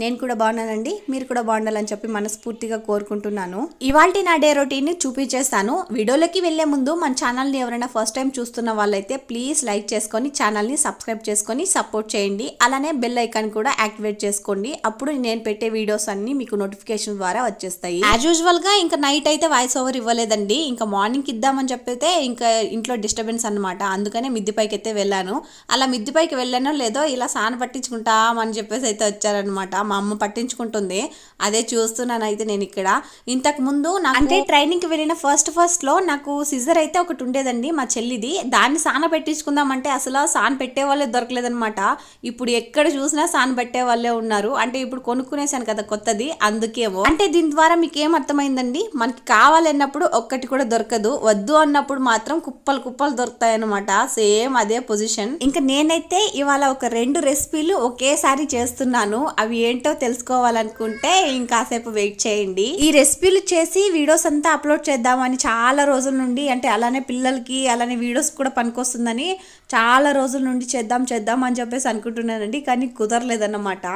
నేను కూడా బాగున్నానండి మీరు కూడా బాగుండాలని చెప్పి మనస్ఫూర్తిగా కోరుకుంటున్నాను. ఇవాళ నా డే రొటీన్ చూపించేస్తాను. వీడియోలోకి వెళ్ళే ముందు మన ఛానల్ని ఎవరైనా ఫస్ట్ టైం చూస్తున్న వాళ్ళైతే ప్లీజ్ లైక్ చేసుకొని ఛానల్ని సబ్స్క్రైబ్ చేసుకొని సపోర్ట్ చేయండి. అలానే బెల్ ఐకాన్ కూడా యాక్టివేట్ చేసుకోండి. అప్పుడు నేను పెట్టే వీడియోస్ అన్ని మీకు నోటిఫికేషన్ ద్వారా వచ్చేస్తాయి. యాజ్ యూజువల్గా ఇంకా నైట్ అయితే వాయిస్ ఓవర్ ఇవ్వలేదండి. ఇంకా మార్నింగ్ ఇద్దామని చెప్పితే ఇంకా ఇంట్లో డిస్టర్బెన్స్ అన్నమాట. అందుకనే మిద్దిపైకి అయితే వెళ్ళాను. అలా మిద్దిపైకి వెళ్ళానో లేదో ఇలా సాన పట్టించుకుంటామని చెప్పేసి అయితే వచ్చారనమాట మా అమ్మ పట్టించుకుంటుంది. అదే చూస్తున్నాను అయితే నేను ఇక్కడ. ఇంతకు ముందు అంటే ట్రైనింగ్కి వెళ్ళిన ఫస్ట్ ఫస్ట్లో నాకు సిజర్ అయితే ఒకటి ఉండేదండి మా చెల్లిది. దాన్ని సాన పెట్టించుకుందామంటే అసలు సాన్ పెట్టే వాళ్ళే దొరకలేదనమాట ఇప్పుడు ఎక్కడ చూసినా సాన్ పెట్టే వాళ్ళే ఉన్నారు. అంటే ఇప్పుడు కొనుక్కునేసాను కదా కొత్తది అందుకేమో. అంటే దీని ద్వారా మీకు ఏం అర్థమైందండి? మనకి కావాలన్నప్పుడు ఒక్కటి కూడా దొరకదు. వద్దు అన్నప్పుడు మాత్రం కుప్పలు కుప్పలు దొరుకుతాయి అనమాట సేమ్ అదే పొజిషన్. ఇంకా నేనైతే ఇవాళ ఒక రెండు రెసిపీలు ఒకేసారి చేస్తున్నాను. అవి ఏంటో తెలుసుకోవాలనుకుంటే ఇంకాసేపు వెయిట్ చేయండి. ఈ రెసిపీలు చేసి వీడియోస్ అంతా అప్లోడ్ చేద్దామని చాలా రోజుల నుండి అంటే అలానే పిల్లలకి అలానే వీడియోస్ కూడా పనికొస్తుందని చాలా రోజుల నుండి చేద్దాం చేద్దాం అని చెప్పేసి అనుకుంటున్నానండి. కానీ కుదరలేదన్నమాట.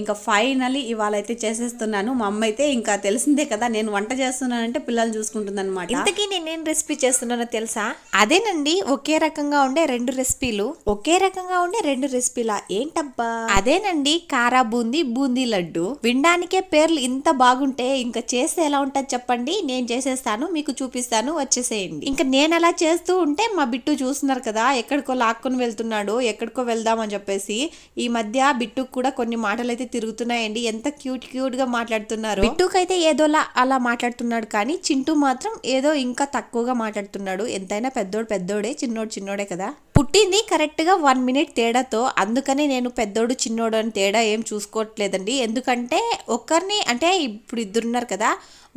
ఇంకా ఫైనలీ ఇవాళ అయితే చేసేస్తున్నాను. మా అమ్మ అయితే ఇంకా తెలిసిందే కదా నేను వంట చేస్తున్నానంటే పిల్లలు చూసుకుంటుందన్నమాట. ఇంతకీ నేనేం రెసిపీ చేస్తున్నానో తెలుసా? అదేనండి ఒకే రకంగా ఉండే రెండు రెసిపీలు. ఒకే రకంగా ఉండే రెండు రెసిపీలా? ఏంటబ్బా? అదేనండి కారా బూందీ బూందీ లడ్డు. వినడానికే పేర్లు ఇంత బాగుంటే ఇంకా చేస్తే ఎలా ఉంటుంది చెప్పండి. నేను చేసేస్తాను మీకు చూపిస్తాను వచ్చేసేయండి. ఇంకా నేను అలా చేస్తూ ఉంటే మా బిట్టు చూస్తున్నారు కదా ఎక్కడికో లాక్కొని వెళ్తున్నాడు ఎక్కడికో వెళ్దామని చెప్పేసి ఈ మధ్య బిట్టుకు కూడా కొన్ని మాటలు అయితే తిరుగుతున్నాయండి. ఎంత క్యూట్ క్యూట్గా మాట్లాడుతున్నారు. అయితే ఏదోలా అలా మాట్లాడుతున్నాడు కానీ చింటూ మాత్రం ఏదో ఇంకా తక్కువగా మాట్లాడుతున్నాడు. ఎంతైనా పెద్దోడు పెద్దోడే చిన్నోడు చిన్నోడే కదా. పుట్టింది కరెక్ట్గా వన్ మినిట్ తేడాతో. అందుకనే నేను పెద్దోడు చిన్నోడు అని తేడా ఏం చూసుకోవట్లేదండి. ఎందుకంటే ఒకరిని అంటే ఇప్పుడు ఇద్దరున్నారు కదా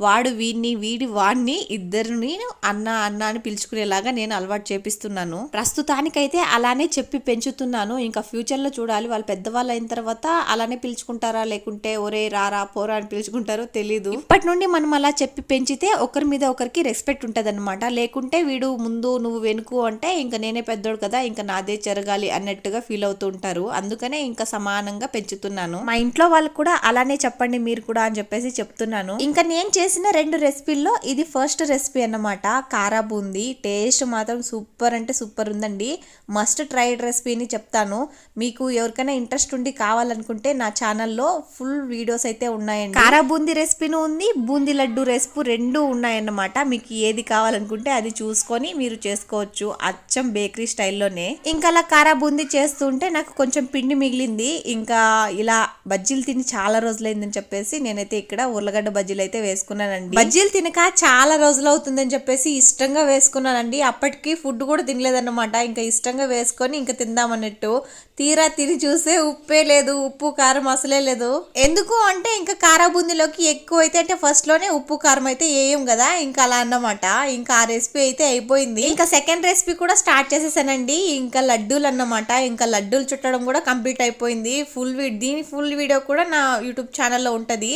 వాడు వీడిని వీడి వాడిని ఇద్దరిని అన్న అన్న అని పిలుచుకునేలాగా నేను అలవాటు చేపిస్తున్నాను. ప్రస్తుతానికైతే అలానే చెప్పి పెంచుతున్నాను. ఇంకా ఫ్యూచర్లో చూడాలి వాళ్ళు పెద్దవాళ్ళు అయిన తర్వాత అలానే పిలుచుకుంటారా లేకుంటే ఒరే రారా పోరా అని పిలుచుకుంటారో తెలీదు. ఇప్పటి నుండి మనం అలా చెప్పి పెంచితే ఒకరి మీద ఒకరికి రెస్పెక్ట్ ఉంటుంది లేకుంటే వీడు ముందు నువ్వు వెనుకు అంటే ఇంకా నేనే పెద్దోడు కదా ఇంకా నాదే జరగాలి అన్నట్టుగా ఫీల్ అవుతుంటారు అందుకనే ఇంకా సమానంగా పెంచుతున్నాను. మా ఇంట్లో వాళ్ళకు కూడా అలానే చెప్పండి మీరు కూడా అని చెప్పేసి చెప్తున్నాను. ఇంకా నేను చేసిన రెండు రెసిపీల్లో ఇది ఫస్ట్ రెసిపీ అన్నమాట. కారా బూంది టేస్ట్ మాత్రం సూపర్ అంటే సూపర్ ఉందండి. మస్ట్ ట్రైడ్ రెసిపీని చెప్తాను. మీకు ఎవరికైనా ఇంట్రెస్ట్ ఉండి కావాలనుకుంటే నా ఛానల్లో ఫుల్ వీడియోస్ అయితే ఉన్నాయండి. కారా బూందీ రెసిపీను ఉంది. బూందీ లడ్డు రెసిపీ రెండు ఉన్నాయన్నమాట. మీకు ఏది కావాలనుకుంటే అది చూసుకొని మీరు చేసుకోవచ్చు. అచ్చం బేకరీ స్టైల్లోనే ఇంకా అలా కారా బూందీ చేస్తుంటే నాకు కొంచెం పిండి మిగిలింది. ఇంకా ఇలా బజ్జీలు తిని చాలా రోజులైందని చెప్పేసి నేనైతే ఇక్కడ ఉర్లగడ్డ బజ్జీలు అయితే వేసుకున్నానండి. బజ్జీలు తినక చాలా రోజులు అవుతుందని చెప్పేసి ఇష్టంగా వేసుకున్నానండి. అప్పటికి ఫుడ్ కూడా తినలేదన్నమాట. ఇంకా ఇష్టంగా వేసుకొని ఇంకా తిందామన్నట్టు. తీరా తిని చూస్తే ఉప్పే లేదు. ఉప్పు కారం అసలే లేదు. ఎందుకు అంటే ఇంకా కారా బూందీలోకి ఎక్కువ అయితే అంటే ఫస్ట్లోనే ఉప్పు కారం అయితే వేయం కదా. ఇంకా అలా అన్నమాట. ఇంకా ఆ రెసిపీ అయితే అయిపోయింది. ఇంకా సెకండ్ రెసిపీ కూడా స్టార్ట్ చేసేసానండి. ఇంకా లడ్డూలు అన్నమాట. ఇంకా లడ్డూలు చుట్టడం కూడా కంప్లీట్ అయిపోయింది. ఫుల్ దీని ఫుల్ వీడియో కూడా నా యూట్యూబ్ ఛానల్లో ఉంటుంది.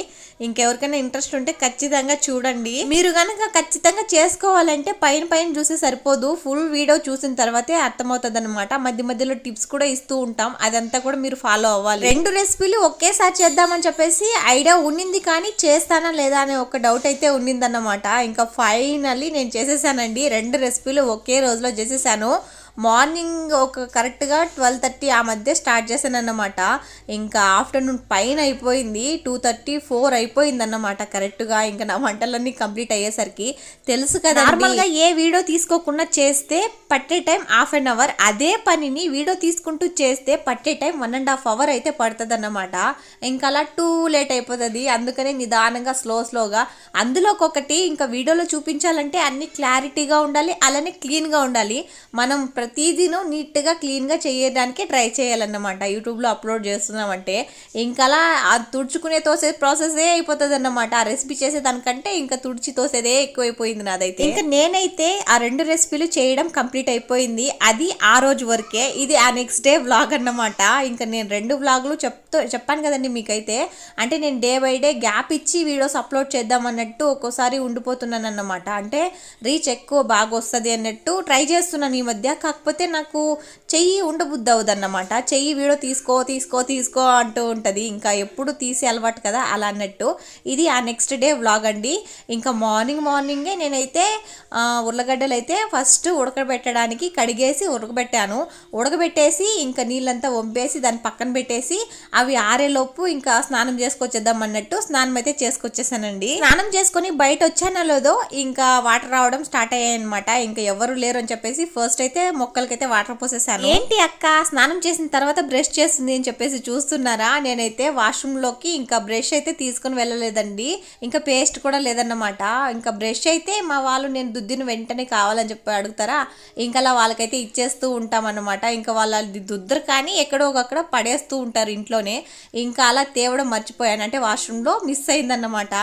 ఇంకెవరికైనా ఇంట్రెస్ట్ ఉంటే ఖచ్చితంగా చూడండి. మీరు కనుక ఖచ్చితంగా చేసుకోవాలంటే పైన పైన చూసి సరిపోదు. ఫుల్ వీడియో చూసిన తర్వాతే అర్థమవుతుంది అనమాట మధ్య మధ్యలో టిప్స్ కూడా ఇస్తూ ఉంటాం. అదంతా కూడా మీరు ఫాలో అవ్వాలి. రెండు రెసిపీలు ఒకేసారి చేద్దామని చెప్పేసి ఐడియా ఉండింది కానీ చేస్తానా లేదా అనే ఒక డౌట్ అయితే ఉండిందన్నమాట ఇంకా ఫైనల్లీ నేను చేసేసానండి. రెండు రెసిపీలు ఒకే రోజులో చేసేసాను. మార్నింగ్ ఒక కరెక్ట్గా ట్వెల్వ్ థర్టీ ఆ మధ్య స్టార్ట్ చేశాను అన్నమాట ఇంకా ఆఫ్టర్నూన్ పైన అయిపోయింది టూ థర్టీ ఫోర్ అయిపోయింది అన్నమాట కరెక్ట్గా. ఇంకా నా వంటలన్నీ కంప్లీట్ అయ్యేసరికి తెలుసు కదా నార్మల్గా ఏ వీడియో తీసుకోకుండా చేస్తే పట్టే టైం హాఫ్ అన్ అవర్ అదే పనిని వీడియో తీసుకుంటూ చేస్తే పట్టే time one and half hour అయితే పడుతుంది అన్నమాట ఇంకా అలా టూ లేట్ అయిపోతుంది. అందుకనే నిదానంగా స్లో స్లోగా అందులో ఒకటి ఇంకా వీడియోలో చూపించాలంటే అన్ని క్లారిటీగా ఉండాలి అలానే క్లీన్గా ఉండాలి. మనం ప్రతిదీను నీట్గా క్లీన్గా చేయడానికి ట్రై చేయాలన్నమాట. యూట్యూబ్లో అప్లోడ్ చేస్తున్నామంటే ఇంకలా అలా తుడుచుకునే తోసే ప్రాసెసే అయిపోతుంది అన్నమాట ఆ రెసిపీ చేసే దానికంటే ఇంకా తుడిచి తోసేదే ఎక్కువైపోయింది నాదైతే. ఇంకా నేనైతే ఆ రెండు రెసిపీలు చేయడం కంప్లీట్ అయిపోయింది. అది ఆ రోజు వరకే ఇది ఆ నెక్స్ట్ డే వ్లాగ్ అన్నమాట. ఇంకా నేను రెండు వ్లాగులు చెప్తూ చెప్పాను కదండి మీకైతే. అంటే నేను డే బై డే గ్యాప్ ఇచ్చి వీడియోస్ అప్లోడ్ చేద్దాం అన్నట్టు ఒక్కోసారి ఉండిపోతున్నాను అన్నమాట అంటే రీచ్ ఎక్కువ బాగా వస్తుంది అన్నట్టు ట్రై చేస్తున్నాను ఈ మధ్య. కాకపోతే నాకు చెయ్యి ఉండబుద్ధి అవుతుంది అన్నమాట చెయ్యి వీడో తీసుకో తీసుకో తీసుకో అంటూ ఉంటుంది. ఇంకా ఎప్పుడు తీసే అలవాటు కదా అలా అన్నట్టు. ఇది ఆ నెక్స్ట్ డే వ్లాగ్ అండి. ఇంకా మార్నింగ్ మార్నింగే నేనైతే ఉర్లగడ్డలు అయితే ఫస్ట్ ఉడకబెట్టడానికి కడిగేసి ఉడకబెట్టాను. ఉడకబెట్టేసి ఇంకా నీళ్ళంతా వంపేసి దాన్ని పక్కన పెట్టేసి అవి ఆరేలోపు ఇంకా స్నానం చేసుకొచ్చేద్దాం అన్నట్టు స్నానం అయితే చేసుకొచ్చేసానండి. స్నానం చేసుకొని బయట వచ్చానో లేదో ఇంకా వాటర్ రావడం స్టార్ట్ అయ్యాయి అనమాట ఇంకా ఎవరు లేరు అని చెప్పేసి ఫస్ట్ అయితే మొక్కలకైతే వాటర్ పోసేసాను. ఏంటి అక్క? స్నానం చేసిన తర్వాత బ్రష్ చేస్తుంది అని చెప్పేసి చూస్తున్నారా? నేనైతే వాష్రూమ్లోకి ఇంకా బ్రష్ అయితే తీసుకొని వెళ్ళలేదండి. ఇంకా పేస్ట్ కూడా లేదన్నమాట. ఇంకా బ్రష్ అయితే మా వాళ్ళు నేను దుద్దిన వెంటనే కావాలని చెప్పి అడుగుతారా? ఇంకా అలా వాళ్ళకైతే ఇచ్చేస్తూ ఉంటాం అన్నమాట ఇంకా వాళ్ళ దుద్దరు కానీ ఎక్కడో ఒకక్కడ పడేస్తూ ఉంటారు ఇంట్లోనే. ఇంకా అలా తేవడం మర్చిపోయాను. అంటే వాష్రూమ్లో మిస్ అయిందన్నమాట.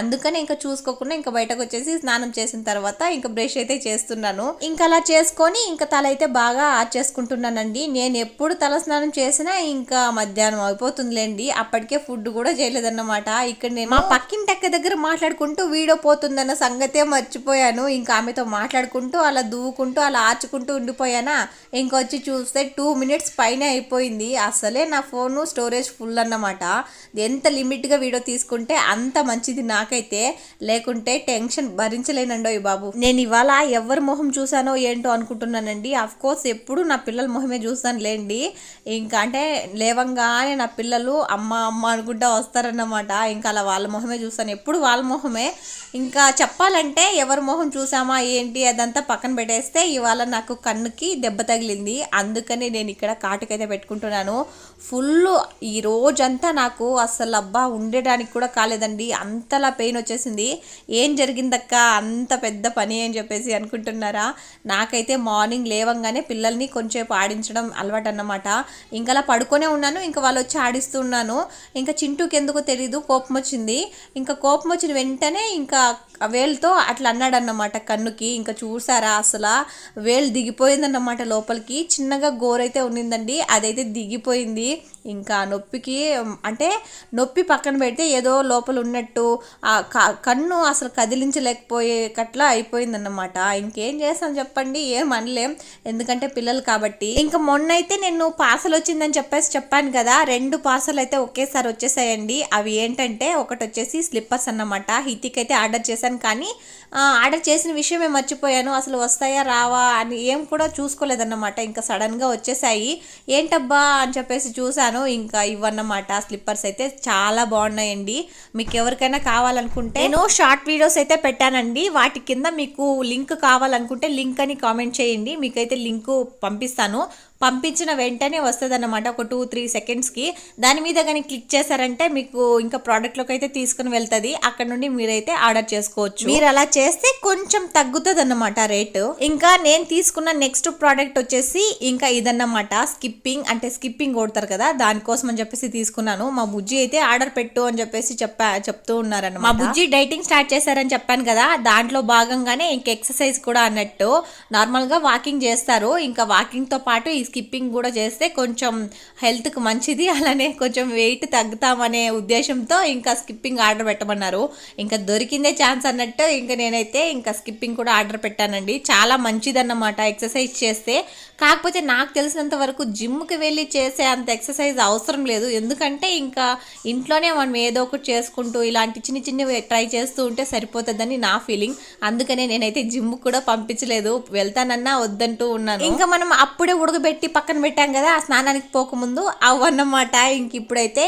అందుకని ఇంకా చూసుకోకుండా ఇంకా బయటకు వచ్చేసి స్నానం చేసిన తర్వాత ఇంకా బ్రష్ అయితే చేస్తున్నాను. ఇంకా అలా చేసుకొని ఇంకా అయితే బాగా ఆర్చేసుకుంటున్నానండి. నేను ఎప్పుడు తలస్నానం చేసినా ఇంకా మధ్యాహ్నం అయిపోతుందిలేండి. అప్పటికే ఫుడ్ కూడా చేయలేదన్నమాట. ఇక్కడ నేను మా పక్కింటక్క దగ్గర మాట్లాడుకుంటూ వీడియో పోతుందన్న సంగతే మర్చిపోయాను. ఇంకా ఆమెతో మాట్లాడుకుంటూ అలా దూవుకుంటూ అలా ఆర్చుకుంటూ ఉండిపోయానా? ఇంకొచ్చి చూస్తే టూ మినిట్స్ పైన అయిపోయింది. అసలే నా ఫోను స్టోరేజ్ ఫుల్ అన్నమాట. ఎంత లిమిట్గా వీడియో తీసుకుంటే అంత మంచిది నాకైతే. లేకుంటే టెన్షన్ భరించలేనండో ఈ బాబు. నేను ఇవాళ ఎవరి మొహం చూసానో ఏంటో అనుకుంటున్నానండి. అఫ్ కోర్స్ ఎప్పుడు నా పిల్లల మొహమే చూస్తాను లేండి. ఇంకా అంటే లేవంగానే నా పిల్లలు అమ్మ అమ్మ అనుకుంటా వస్తారన్నమాట. ఇంకా అలా వాళ్ళ మొహమే చూస్తాను. ఎప్పుడు వాళ్ళ మొహమే ఇంకా చెప్పాలంటే ఎవరి మొహం చూసామా ఏంటి అదంతా పక్కన పెట్టేస్తే ఇవాళ నాకు కన్నుకి దెబ్బ తగిలింది. అందుకని నేను ఇక్కడ కాటుకైతే పెట్టుకుంటున్నాను. ఫుల్ ఈ రోజంతా నాకు అసలు అబ్బా ఉండడానికి కూడా కాలేదండి. అంతలా పెయిన్ వచ్చేసింది. ఏం జరిగిందక్క? అంత పెద్ద పని అని చెప్పేసి అనుకుంటున్నారా? నాకైతే మార్నింగ్ లేవంగానే పిల్లల్ని కొంచెంసేపు ఆడించడం అలవాటు అన్నమాట ఇంకా అలా పడుకొనే ఉన్నాను. ఇంకా వాళ్ళు వచ్చి ఆడిస్తున్నాను ఇంకా చింటూకి ఎందుకో తెలీదు. కోపం వచ్చింది ఇంకా కోపం వచ్చిన వెంటనే ఇంకా వేలుతో అట్లా అన్నాడన్నమాట కన్నుకి. ఇంకా చూసారా అసలు? వేలు దిగిపోయిందన్నమాట లోపలికి. చిన్నగా గోరైతే ఉన్నిందండి. అదైతే దిగిపోయింది. ఇంకా నొప్పికి అంటే నొప్పి పక్కన పెడితే ఏదో లోపల ఉన్నట్టు ఆ కన్ను అసలు కదిలించలేకపోయేటట్లా అయిపోయిందన్నమాట. ఇంకేం చేస్తాను చెప్పండి? ఏం అనలేం. ఎందుకంటే పిల్లలు కాబట్టి. ఇంకా మొన్న అయితే నేను పార్సల్ వచ్చిందని చెప్పేసి చెప్పాను కదా. రెండు పార్సల్ అయితే ఒకేసారి వచ్చేసాయండి. అవి ఏంటంటే ఒకటి వచ్చేసి స్లిప్పర్స్ అన్నమాట. హితిక్ అయితే ఆర్డర్ చేశాను కానీ ఆర్డర్ చేసిన విషయమే మర్చిపోయాను. అసలు వస్తాయా రావా అని ఏం కూడా చూసుకోలేదన్నమాట. ఇంకా సడన్గా వచ్చేసాయి. ఏంటబ్బా? అని చెప్పేసి చూశాను. ఇంకా ఇవన్నమాట స్లిప్పర్స్ అయితే చాలా బాగున్నాయండి. మీకు ఎవరికైనా కావాలనుకుంటే నేను షార్ట్ వీడియోస్ అయితే పెట్టానండి. వాటి కింద మీకు లింక్ కావాలనుకుంటే లింక్ అని కామెంట్ చేయండి. మీకైతే లింక్ పంపిస్తాను. పంపించిన వెంటనే వస్తుంది అనమాట ఒక టూ త్రీ సెకండ్స్కి. దాని మీద కానీ క్లిక్ చేశారంటే మీకు ఇంకా ప్రోడక్ట్లోకి అయితే తీసుకుని వెళ్తుంది. అక్కడ నుండి మీరైతే ఆర్డర్ చేసుకోవచ్చు. మీరు అలా చేస్తే కొంచెం తగ్గుతుంది అన్నమాట రేటు. ఇంకా నేను తీసుకున్న నెక్స్ట్ ప్రోడక్ట్ వచ్చేసి ఇంకా ఇదన్నమాట. స్కిప్పింగ్ అంటే స్కిప్పింగ్ కొడతారు కదా దానికోసం అని చెప్పేసి తీసుకున్నాను. మా బుజ్జి అయితే ఆర్డర్ పెట్టు అని చెప్పేసి చెప్పా చెప్తూ ఉన్నారన్నమాట. మా బుజ్జి డైటింగ్ స్టార్ట్ చేశారని చెప్పాను కదా దాంట్లో భాగంగానే ఇంక ఎక్సర్సైజ్ కూడా అన్నట్టు నార్మల్గా వాకింగ్ చేస్తారు. ఇంకా వాకింగ్తో పాటు ఈ స్కిప్పింగ్ కూడా చేస్తే కొంచెం హెల్త్కి మంచిది. అలానే కొంచెం వెయిట్ తగ్గుతామనే ఉద్దేశంతో ఇంకా స్కిప్పింగ్ ఆర్డర్ పెట్టమన్నారు. ఇంకా దొరికిందే ఛాన్స్ అన్నట్టు ఇంకా నేను నేనైతే ఇంకా స్కిప్పింగ్ కూడా ఆర్డర్ పెట్టానండి. చాలా మంచిదన్నమాట. ఎక్సర్సైజ్ చేస్తే కాకపోతే నాకు తెలిసినంత వరకు జిమ్కి వెళ్ళి చేసే అంత ఎక్సర్సైజ్ అవసరం లేదు. ఎందుకంటే ఇంకా ఇంట్లోనే మనం ఏదో ఒకటి చేసుకుంటూ ఇలాంటి చిన్న చిన్నవి ట్రై చేస్తూ ఉంటే సరిపోతుందని నా ఫీలింగ్ అందుకనే నేనైతే జిమ్ కూడా పంపించలేదు. వెళ్తానన్నా వద్దంటూ ఉన్నాను. ఇంకా మనం అప్పుడే ఉడకబెట్టి పక్కన పెట్టాం కదా ఆ స్నానానికి పోకముందు అవన్నమాట. ఇంక ఇప్పుడైతే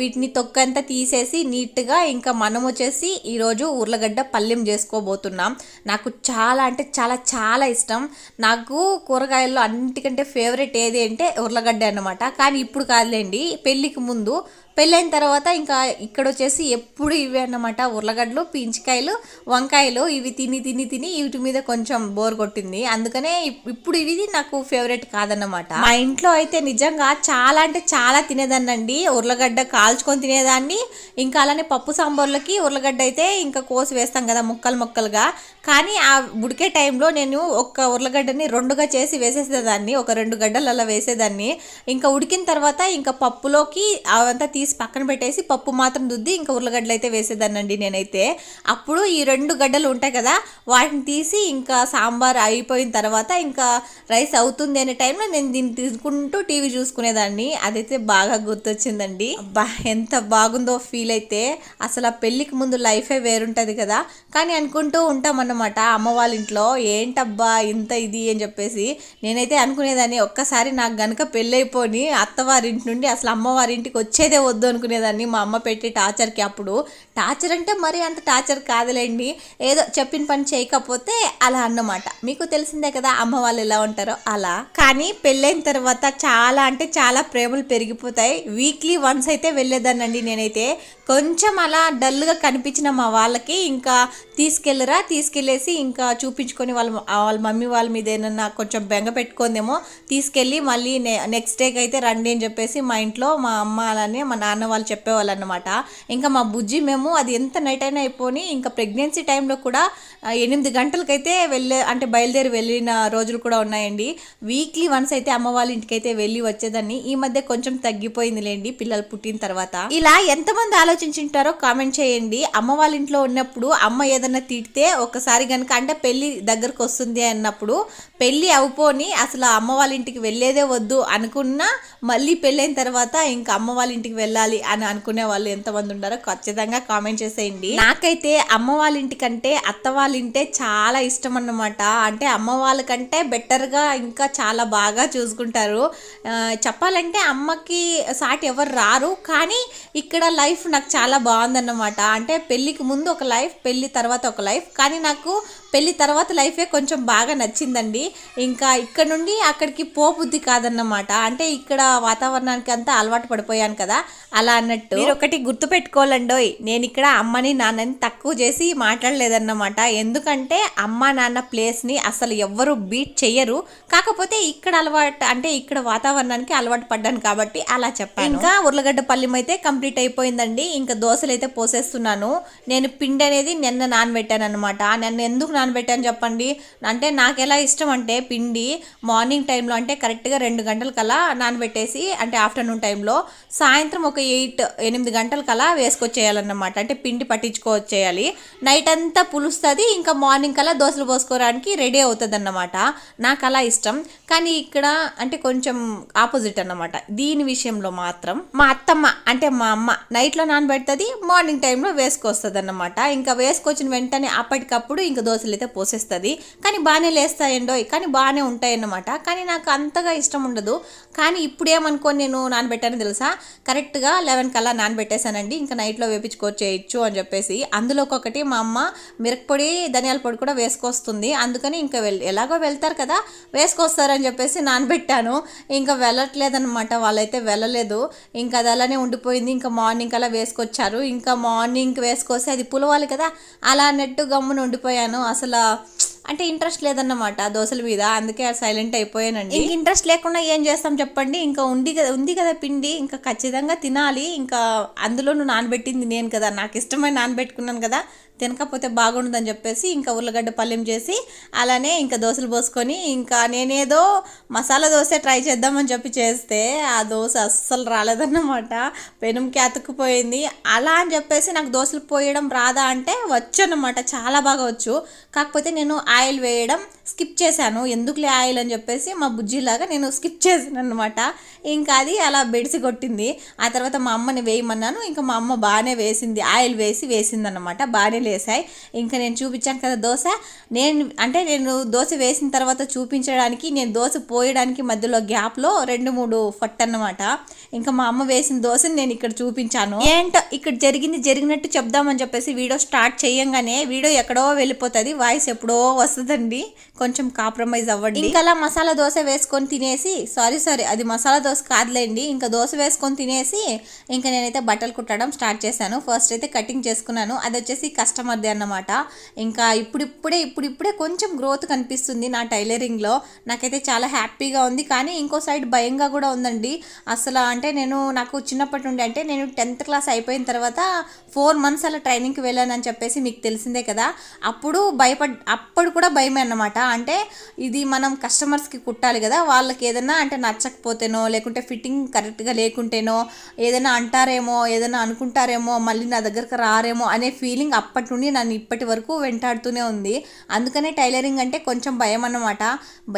వీటిని తొక్కంతా తీసేసి నీట్గా ఇంకా మనం వచ్చేసి ఈరోజు ఉర్లగడ్డ పల్లెం చేసుకోబోతున్నాం. నాకు చాలా అంటే చాలా చాలా ఇష్టం. నాకు కూరగాయల్లో అన్నిటికంటే ఫేవరెట్ ఏది అంటే ఉర్లగడ్డ అన్నమాట. కానీ ఇప్పుడు కాదులేండి పెళ్ళికి ముందు. పెళ్ళైన తర్వాత ఇంకా ఇక్కడ వచ్చేసి ఎప్పుడు ఇవే అన్నమాట. ఉర్లగడ్డలు పీంచికాయలు వంకాయలు ఇవి తిని తిని తిని వీటి మీద కొంచెం బోర్ కొట్టింది. అందుకనే ఇప్- ఇప్పుడు ఇవి నాకు ఫేవరెట్ కాదన్నమాట. మా ఇంట్లో అయితే నిజంగా చాలా అంటే చాలా తినేదాన్నండి. ఉర్లగడ్డ కాల్చుకొని తినేదాన్ని. ఇంకా అలానే పప్పు సాంబార్లకి ఉర్లగడ్డ అయితే ఇంకా కోసి వేస్తాం కదా ముక్కలు ముక్కలుగా. కానీ ఆ ఉడికే టైంలో నేను ఒక ఉర్లగడ్డని రెండుగా చేసి వేసేసేదాన్ని. ఒక రెండు గడ్డలు అలా వేసేదాన్ని. ఇంకా ఉడికిన తర్వాత ఇంకా పప్పులోకి అవంతా తీసి పక్కన పెట్టేసి పప్పు మాత్రం దుద్ది ఇంకా ఉర్లగడ్డలు అయితే వేసేదాన్నండి నేనైతే. అప్పుడు ఈ రెండు గడ్డలు ఉంటాయి కదా వాటిని తీసి ఇంకా సాంబార్ అయిపోయిన తర్వాత ఇంకా రైస్ అవుతుంది అనే టైంలో నేను దీన్ని తీసుకుంటూ టీవీ చూసుకునేదాన్ని. అదైతే బాగా గుర్తొచ్చిందండి. అబ్బా ఎంత బాగుందో ఫీల్ అయితే. అసలు ఆ పెళ్ళికి ముందు లైఫే వేరుంటుంది కదా. కానీ అనుకుంటూ ఉంటాం మనం అనమాట అమ్మ వాళ్ళ ఇంట్లో ఏంటబ్బా ఇంత ఇది అని చెప్పేసి నేనైతే అనుకునేదాన్ని. ఒక్కసారి నాకు గనక పెళ్ళైపోని అత్తవారింటి నుండి అసలు అమ్మవారింటికి వచ్చేదే వద్దు అనుకునేదాన్ని. మా అమ్మ పెట్టి టార్చర్కి అప్పుడు. టార్చర్ అంటే మరి అంత టార్చర్ కాదులేండి. ఏదో చెప్పిన పని చేయకపోతే అలా అన్నమాట. మీకు తెలిసిందే కదా అమ్మ వాళ్ళు ఎలా ఉంటారో అలా. కానీ పెళ్ళైన తర్వాత చాలా అంటే చాలా ప్రేమలు పెరిగిపోతాయి. వీక్లీ వన్స్ అయితే వెళ్ళేదానండి నేనైతే. కొంచెం అలా డల్గా కనిపించిన మా వాళ్ళకి ఇంకా తీసుకెళ్ళరా? తీసుకెళ్ళేసి ఇంకా చూపించుకొని వాళ్ళ వాళ్ళ మమ్మీ వాళ్ళ మీద ఏమన్నా కొంచెం బెంగ పెట్టుకుందేమో తీసుకెళ్ళి మళ్ళీ నెక్స్ట్ డేకి అయితే రండి అని చెప్పేసి మా ఇంట్లో మా అమ్మ అలానే మా నాన్న వాళ్ళు చెప్పేవాళ్ళు అనమాట ఇంకా మా బుజ్జి మేము అది ఎంత నైట్ అయినా అయిపోయి ఇంకా ప్రెగ్నెన్సీ టైంలో కూడా ఎనిమిది గంటలకైతే వెళ్ళే అంటే బయలుదేరి వెళ్ళిన రోజులు కూడా ఉన్నాయండి. వీక్లీ వన్స్ అయితే అమ్మ వాళ్ళ ఇంటికి అయితే వెళ్ళి వచ్చేదాన్ని. ఈ మధ్య కొంచెం తగ్గిపోయిందిలేండి పిల్లలు పుట్టిన తర్వాత. ఇలా ఎంతమంది ఆలోచించుంటారో కామెంట్ చేయండి. అమ్మ వాళ్ళ ఇంట్లో ఉన్నప్పుడు అమ్మ ఏదైనా తిడితే ఒకసారి కనుక అంటే పెళ్ళి దగ్గరకు వస్తుంది అన్నప్పుడు పెళ్ళి అవుపోని అసలు అమ్మ వాళ్ళ ఇంటికి వెళ్ళేదే వద్దు అనుకున్నా మళ్ళీ పెళ్ళైన తర్వాత ఇంకా అమ్మ వాళ్ళ ఇంటికి వెళ్ళాలి అని అనుకునే వాళ్ళు ఎంతమంది ఉండారో ఖచ్చితంగా కామెంట్ చేసేయండి. నాకైతే అమ్మ వాళ్ళ ఇంటికంటే అత్త వాళ్ళ ఇంటే చాలా ఇష్టం అన్నమాట. అంటే అమ్మ వాళ్ళకంటే బెటర్గా ఇంకా చాలా బాగా చూసుకుంటారు. చెప్పాలంటే అమ్మకి సాటి ఎవరు రారు కానీ ఇక్కడ లైఫ్ నాకు చాలా బాగుందన్నమాట. అంటే పెళ్ళికి ముందు ఒక లైఫ్ పెళ్ళి తర్వాత ఒక లైఫ్ కానీ నాకు పెళ్ళి తర్వాత లైఫే కొంచెం బాగా నచ్చిందండి. ఇంకా ఇక్కడ నుండి అక్కడికి పోబుద్ధి కాదన్నమాట. అంటే ఇక్కడ వాతావరణానికి అంతా అలవాటు పడిపోయాను కదా అలా అన్నట్టు. మీరు ఒకటి గుర్తుపెట్టుకోవాలండోయ్ నేను ఇక్కడ అమ్మని నాన్నని తక్కువ చేసి మాట్లాడలేదన్నమాట. ఎందుకంటే అమ్మ నాన్న ప్లేస్ని అసలు ఎవ్వరు బీట్ చెయ్యరు. కాకపోతే ఇక్కడ అలవాటు అంటే ఇక్కడ వాతావరణానికి అలవాటు పడ్డాను కాబట్టి అలా చెప్పాను. ఇంకా ఉర్లగడ్డ పల్లిం అయితే కంప్లీట్ అయిపోయిందండి. ఇంకా దోశలు అయితే పోసేస్తున్నాను. నేను పిండి అనేది నిన్న నానబెట్టాను అనమాట నిన్న ఎందుకు నానబెట్టాను చెప్పండి. అంటే నాకు ఎలా ఇష్టం అంటే పిండి మార్నింగ్ టైంలో అంటే కరెక్ట్గా రెండు గంటల కల్లా నానబెట్టేసి అంటే ఆఫ్టర్నూన్ టైంలో సాయంత్రం ఒక ఎయిట్ ఎనిమిది గంటల కల్లా వేసుకొచ్చేయాలన్నమాట. అంటే పిండి పట్టించుకోవచ్చేయాలి. నైట్ అంతా పులుస్తుంది ఇంకా మార్నింగ్ కల్లా దోశలు పోసుకోవడానికి రెడీ అవుతుంది అన్నమాట నాకు అలా ఇష్టం. కానీ ఇక్కడ అంటే కొంచెం ఆపోజిట్ అన్నమాట. దీని విషయంలో మాత్రం మా అత్తమ్మ అంటే మా అమ్మ నైట్లో నానబెడుతుంది మార్నింగ్ టైంలో వేసుకొస్తుంది అన్నమాట ఇంకా వేసుకొచ్చిన వెంటనే అప్పటికప్పుడు ఇంకా దోశలు అయితే పోసేస్తుంది. కానీ బాగానే లేస్తాయండో కానీ బాగానే ఉంటాయన్నమాట. కానీ నాకు అంతగా ఇష్టం ఉండదు. కానీ ఇప్పుడు ఏమనుకోని నేను నానబెట్టాను తెలుసా? కరెక్ట్గా లెవెన్ కల్లా నానబెట్టేశానండి. ఇంకా నైట్లో వేపించుకోవచ్చేయచ్చు అని చెప్పేసి. అందులో ఒకటి మా అమ్మ మిరప్పొడి ధనియాల పొడి కూడా వేసుకొస్తుంది. అందుకని ఇంకా వెళ్ ఎలాగో వెళ్తారు కదా వేసుకొస్తారని చెప్పేసి నానబెట్టాను. ఇంకా వెళ్ళట్లేదన్నమాట. వాళ్ళైతే వెళ్ళలేదు. ఇంకా అది అలానే ఉండిపోయింది. ఇంకా మార్నింగ్ అలా వేసుకొచ్చారు. ఇంకా మార్నింగ్ వేసుకొస్తే అది పులవాలి కదా. అలా నెట్టు గమ్మున ఉండిపోయాను. అసలు అంటే ఇంట్రెస్ట్ లేదన్నమాట దోశల మీద. అందుకే సైలెంట్ అయిపోయానండి. ఇంక ఇంట్రెస్ట్ లేకుండా ఏం చేస్తాం చెప్పండి? ఇంకా ఉంది కదా ఉంది కదా పిండి ఇంకా ఖచ్చితంగా తినాలి. ఇంకా అందులోనూ నానబెట్టింది నేను కదా. నాకు ఇష్టమైన నానబెట్టుకున్నాను కదా. తినకపోతే బాగుండదని చెప్పేసి ఇంకా ఉర్లగడ్డ పల్లెం చేసి అలానే ఇంకా దోశలు పోసుకొని ఇంకా నేనేదో మసాలా దోశ ట్రై చేద్దామని చెప్పి చేస్తే ఆ దోశ అస్సలు రాలేదన్నమాట. పెనుంకి అతుక్కుపోయింది అలా అని చెప్పేసి నాకు దోశలు పోయడం రాదా అంటే వచ్చు అన్నమాట చాలా బాగా వచ్చు. కాకపోతే నేను ఆయిల్ వేయడం స్కిప్ చేశాను. ఎందుకులే ఆయిల్ అని చెప్పేసి మా బుజ్జిలాగా నేను స్కిప్ చేశాను అనమాట ఇంకా అది అలా బెడిసి కొట్టింది. ఆ తర్వాత మా అమ్మని వేయమన్నాను. ఇంకా మా అమ్మ బాగానే వేసింది. ఆయిల్ వేసి వేసింది అనమాట బాగానే లేసాయి. ఇంకా నేను చూపించాను కదా దోశ. నేను అంటే నేను దోశ వేసిన తర్వాత చూపించడానికి నేను దోశ పోయడానికి మధ్యలో గ్యాప్లో రెండు మూడు ఫట్ అన్నమాట ఇంకా మా అమ్మ వేసిన దోశని నేను ఇక్కడ చూపించాను. ఏంటో ఇక్కడ జరిగింది జరిగినట్టు చెప్దామని చెప్పేసి వీడియో స్టార్ట్ చేయంగానే వీడియో ఎక్కడో వెళ్ళిపోతుంది. వాయిస్ ఎప్పుడో వస్తుందండి. కొంచెం కాంప్రమైజ్ అవ్వండి. ఇంకా అలా మసాలా దోశ వేసుకొని తినేసి సారీ సారీ అది మసాలా దోశ కాదులేండి. ఇంకా దోశ వేసుకొని తినేసి ఇంకా నేనైతే బట్టలు కుట్టడం స్టార్ట్ చేశాను. ఫస్ట్ అయితే కటింగ్ చేసుకున్నాను. అది వచ్చేసి కస్టమర్ది అన్నమాట. ఇంకా ఇప్పుడిప్పుడే ఇప్పుడిప్పుడే కొంచెం గ్రోత్ కనిపిస్తుంది నా టైలరింగ్లో. నాకైతే చాలా హ్యాపీగా ఉంది. కానీ ఇంకో సైడ్ భయంగా కూడా ఉందండి. అసలు అంటే నేను నాకు చిన్నప్పటి నుండి అంటే నేను టెన్త్ క్లాస్ అయిపోయిన తర్వాత ఫోర్ మంత్స్ అలా ట్రైనింగ్కి వెళ్ళానని చెప్పేసి మీకు తెలిసిందే కదా. అప్పుడు భయపడ్ అప్పుడు కూడా భయమే అన్నమాట. అంటే ఇది మనం కస్టమర్స్కి కుట్టాలి కదా. వాళ్ళకి ఏదైనా అంటే నచ్చకపోతేనో లేకపోతే లేకుంటే ఫిట్టింగ్ కరెక్ట్గా లేకుంటేనో ఏదైనా అంటారేమో ఏదైనా అనుకుంటారేమో మళ్ళీ నా దగ్గరకు రారేమో అనే ఫీలింగ్ అప్పటి నుండి నన్ను ఇప్పటి వరకు వెంటాడుతూనే ఉంది. అందుకనే టైలరింగ్ అంటే కొంచెం భయం అన్నమాట.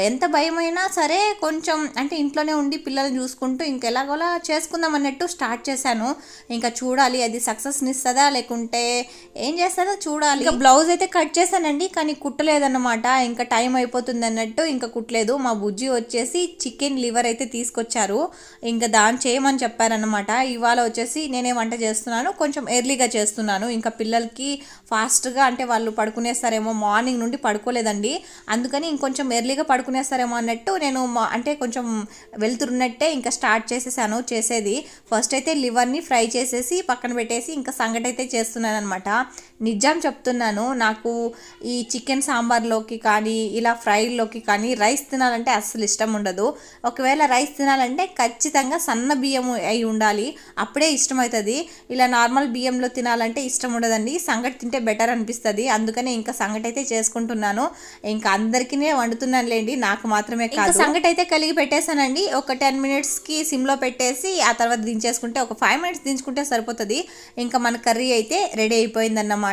ఎంత భయమైనా సరే కొంచెం అంటే ఇంట్లోనే ఉండి పిల్లల్ని చూసుకుంటూ ఇంకెలాగోలా చేసుకుందాం అన్నట్టు స్టార్ట్ చేశాను. ఇంకా చూడాలి అది సక్సెస్ని ఇస్తుందా లేకుంటే ఏం చేస్తుందో చూడాలి. ఇంకా బ్లౌజ్ అయితే కట్ చేశానండి కానీ కుట్టలేదన్నమాట ఇంకా టైం అయిపోతుంది అన్నట్టు ఇంకా కుట్టలేదు. మా బుజ్జి వచ్చేసి చికెన్ లివర్ అయితే తీసుకొచ్చారు. ఇంకా దాన్ని చేయమని చెప్పారనమాట ఇవాళ వచ్చేసి నేనే వంట చేస్తున్నాను. కొంచెం ఎర్లీగా చేస్తున్నాను. ఇంకా పిల్లలకి ఫాస్ట్గా అంటే వాళ్ళు పడుకునేస్తారేమో మార్నింగ్ నుండి పడుకోలేదండి. అందుకని ఇంకొంచెం ఎర్లీగా పడుకునేస్తారేమో అన్నట్టు నేను మా- అంటే కొంచెం వెళ్తున్నట్టే ఇంకా స్టార్ట్ చేసేసాను చేసేది. ఫస్ట్ అయితే లివర్ని ఫ్రై చేసేసి పక్కన పెట్టేసి ఇంకా సంగటి అయితే చేస్తున్నాను అనమాట నిజం చెప్తున్నాను నాకు ఈ చికెన్ సాంబార్లోకి కానీ ఇలా ఫ్రైలోకి కానీ రైస్ తినాలంటే అస్సలు ఇష్టం ఉండదు. ఒకవేళ రైస్ తినాలంటే ఖచ్చితంగా సన్న బియ్యం అయి ఉండాలి అప్పుడే ఇష్టం అవుతుంది ఇలా నార్మల్ బియ్యంలో తినాలంటే ఇష్టం ఉండదండి సంగటి తింటే బెటర్ అనిపిస్తుంది. అందుకనే ఇంకా సంగటి అయితే చేసుకుంటున్నాను. ఇంకా అందరికీ వండుతున్నాను లేండి నాకు మాత్రమే కాదు. సంగటి అయితే కలిగి పెట్టేశానండి ఒక టెన్ మినిట్స్కి సిమ్లో పెట్టేసి ఆ తర్వాత దించేసుకుంటే ఒక ఫైవ్ మినిట్స్ దించుకుంటే సరిపోతుంది. ఇంకా మన కర్రీ అయితే రెడీ అయిపోయిందన్నమాట.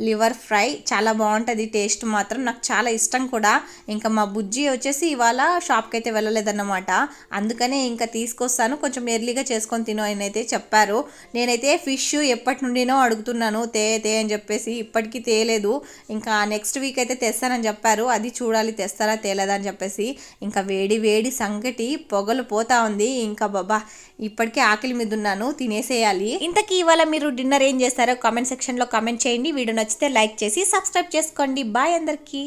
లివర్ ఫ్రై చాలా బాగుంటుంది టేస్ట్ మాత్రం నాకు చాలా ఇష్టం కూడా. ఇంకా మా బుజ్జి వచ్చేసి ఇవాళ షాప్కి అయితే వెళ్ళలేదన్నమాట. అందుకనే ఇంకా తీసుకొస్తాను. కొంచెం ఎర్లీగా చేసుకొని తిను అని అయితే చెప్పారు. నేనైతే ఫిష్ ఎప్పటి నుండినో అడుగుతున్నాను తే తే అని చెప్పేసి ఇప్పటికీ తేలేదు. ఇంకా నెక్స్ట్ వీక్ అయితే తెస్తానని చెప్పారు. అది చూడాలి తెస్తారా తేలేదా అని చెప్పేసి. ఇంకా వేడి వేడి సంగటి పొగలు పోతా ఉంది. ఇంకా బాబా ఇప్పటికే ఆకలి మీద ఉన్నాను తినేసేయాలి. ఇంతకీ ఇవాళ మీరు డిన్నర్ ఏం చేస్తారో కామెంట్ సెక్షన్లో కామెంట్ చేయండి. వీడియో నచ్చితే లైక్ చేసి సబ్స్క్రైబ్ చేసుకోండి. బాయ్ అందరికీ.